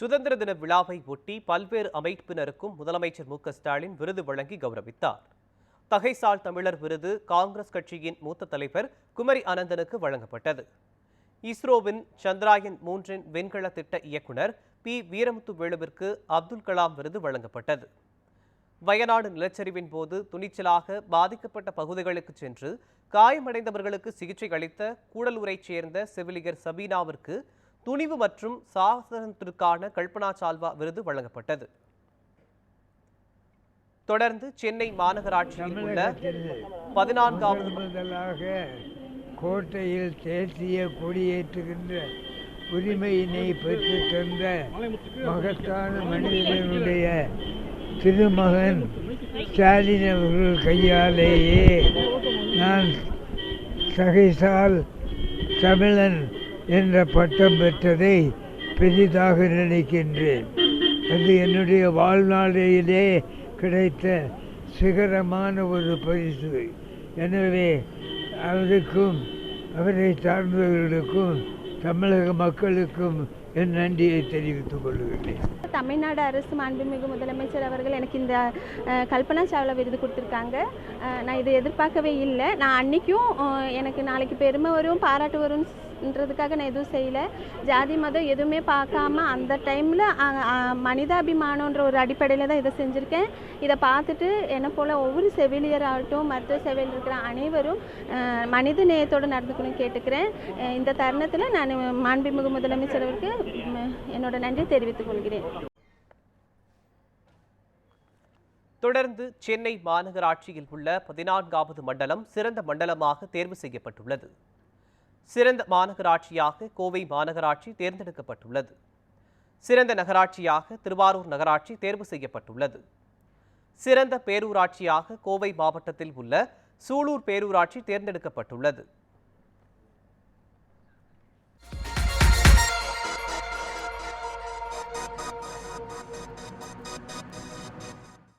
சுதந்திர தின விழாவை ஒட்டி பல்வேறு அமைப்பினருக்கும் முதலமைச்சர் மு ஸ்டாலின் விருது வழங்கி கௌரவித்தார். தகைசால் தமிழர் விருது காங்கிரஸ் கட்சியின் மூத்த தலைவர் குமரி அனந்தனுக்கு வழங்கப்பட்டது. இஸ்ரோவின் சந்திராயன் மூன்றின் விண்கல திட்ட இயக்குனர் பி. வீரமுத்து வேலுவிற்கு அப்துல் கலாம் விருது வழங்கப்பட்டது. வயநாடு நிலச்சரிவின் போது துணிச்சலாக பாதிக்கப்பட்ட பகுதிகளுக்கு சென்று காயமடைந்தவர்களுக்கு சிகிச்சை அளித்த கூடலூரைச் சேர்ந்த செவிலியர் சபீனாவிற்கு துணிவு மற்றும் சாசனத்திற்கான கல்பனா சால்வா விருது வழங்கப்பட்டது. தொடர்ந்து சென்னை மாநகராட்சியில் உள்ள பதினான்காவது கோட்டையில் தேசிய கொடியேற்றுகின்ற உரிமையினை பெற்று தந்த மகத்தான மனிதனுடைய திருமகன் ஸ்டாலின் அவர்கள் கையாலேயே நான் சகைசால் தமிழன் என்ற பட்டம் பெற்றதை பெரிதாக நினைக்கின்றேன். அது என்னுடைய வாழ்நாளிலே கிடைத்த சிகரமான ஒரு பரிசு. எனவே அவருக்கும் அவரை சார்ந்தவர்களுக்கும் தமிழக மக்களுக்கும் என் நன்றியை தெரிவித்துக் கொள்கிறேன். தமிழ்நாடு அரசு மாண்புமிகு முதலமைச்சர் அவர்கள் எனக்கு இந்த கல்பனா சாவ்லா விருது கொடுத்துருக்காங்க. நான் இதை எதிர்பார்க்கவே இல்லை. நான் அன்னைக்கும் எனக்கு நாளைக்கு பெருமை வரும் பாராட்டு வரும்ன்றதுக்காக நான் எதுவும் செய்யலை. ஜாதி மதம் எதுவுமே பார்க்காம அந்த டைமில் மனிதாபிமானன்ற ஒரு அடிப்படையில் தான் இதை செஞ்சுருக்கேன். இதை பார்த்துட்டு என்னை போல் ஒவ்வொரு செவிலியராகட்டும் மற்ற செவிலியர் இருக்கிற அனைவரும் மனித நேயத்தோடு நடந்துக்கணும் கேட்டுக்கிறேன். இந்த தருணத்தில் நான் மாண்புமிகு முதலமைச்சர் அவருக்கு என்னோட நன்றி தெரிவித்துக் கொள்கிறேன். தொடர்ந்து சென்னை மாநகராட்சியில் உள்ள பதினான்காவது மண்டலம் சிறந்த மண்டலமாக தேர்வு செய்யப்பட்டுள்ளது. சிறந்த மாநகராட்சியாக கோவை மாநகராட்சி தேர்ந்தெடுக்கப்பட்டுள்ளது. சிறந்த நகராட்சியாக திருவாரூர் நகராட்சி தேர்வு செய்யப்பட்டுள்ளது. சிறந்த பேரூராட்சியாக கோவை மாவட்டத்தில் உள்ள சூலூர் பேரூராட்சி தேர்ந்தெடுக்கப்பட்டுள்ளது.